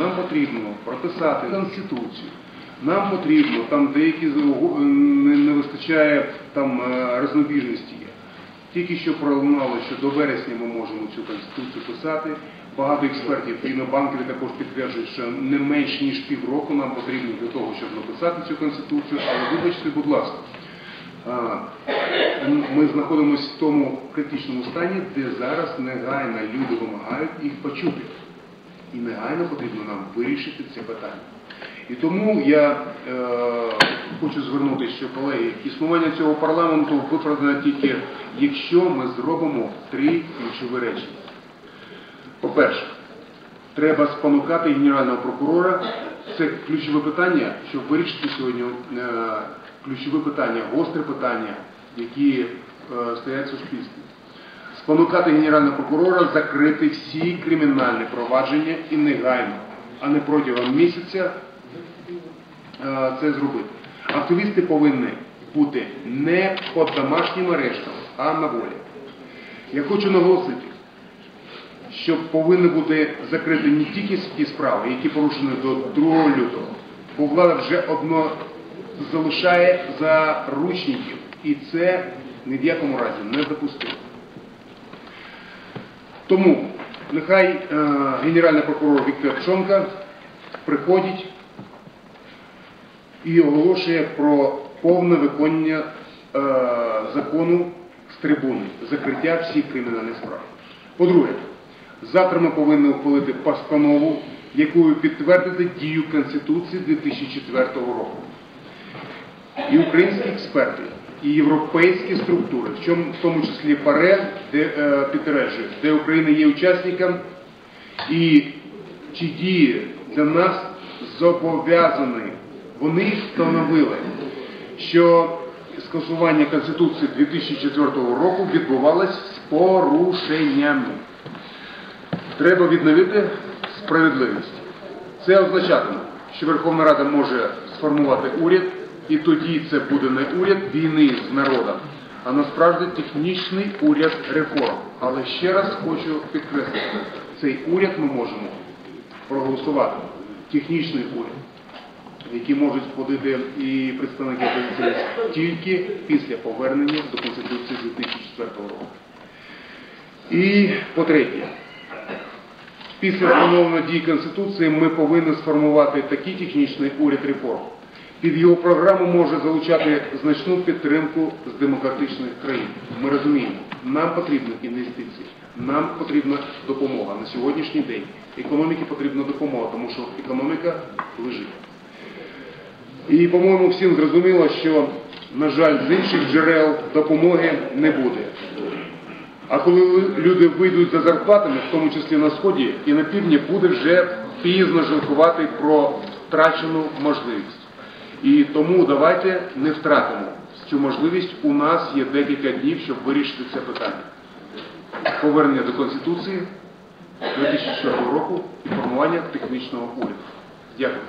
нам потрібно прописати Конституцію, нам потрібно, там деякі не, не вистачає там е, рознобіжності є. Тільки що пролунало, що до вересня ми можемо цю конституцію писати. Багато експертів і на банкові також підтверджують, що не менш ніж півроку нам потрібно для того, щоб написати цю конституцію. Але вибачте, будь ласка, ми знаходимося в тому критичному стані, де зараз негайно люди вимагають їх почути. І негайно потрібно нам вирішити це питання. І тому я е, хочу звернутися, що колеги, існування цього парламенту виправдане тільки, якщо ми зробимо три ключові речі. По-перше, треба спонукати генерального прокурора. Це ключове питання, щоб вирішити сьогодні е, ключове питання, гостре питання, які е, стоять в суспільстві. Спонукати генерального прокурора закрити всі кримінальні провадження і негайно, а не протягом місяця е, це зробити. Активісти повинні бути не під домашнім арештом, а на волі. Я хочу наголосити, що повинні бути закриті не тільки ті справи, які порушені до 2 лютого, бо влада вже одно залишає заручників, і це ні в якому разі не допустимо. Тому нехай е, генеральний прокурор Віктор Пшонка приходить і оголошує про повне виконання е, закону з трибуни, закриття всіх кримінальних справ. По-друге, завтра ми повинні ухвалити постанову, якою підтвердити дію Конституції 2004 року. І українські експерти, і європейські структури, в чому в тому числі ПАРЕ, де е, підтверджує, де Україна є учасником, і ці дії для нас зобов'язані. Вони встановили, що скасування Конституції 2004 року відбувалось з порушеннями. Треба відновити справедливість. Це означатиме, що Верховна Рада може сформувати уряд, і тоді це буде не уряд війни з народом, а насправді технічний уряд реформ. Але ще раз хочу підкреслити, цей уряд ми можемо проголосувати. Технічний уряд, який можуть входити і представники опозиції тільки після повернення до Конституції 2004 року. І по-третє, Після встановлення дії Конституції ми повинні сформувати такий технічний уряд реформ. Під його програму може залучати значну підтримку з демократичних країн. Ми розуміємо, нам потрібні інвестиції, нам потрібна допомога на сьогоднішній день. Економіці потрібна допомога, тому що економіка лежить. І, по-моєму, всім зрозуміло, що, на жаль, з інших джерел допомоги не буде. А коли люди вийдуть за зарплатами, в тому числі на сході і на півдні, буде вже пізно жалкувати про втрачену можливість. І тому давайте не втратимо цю можливість. У нас є декілька днів, щоб вирішити це питання. Повернення до Конституції 2004 року і формування технічного уряду. Дякую.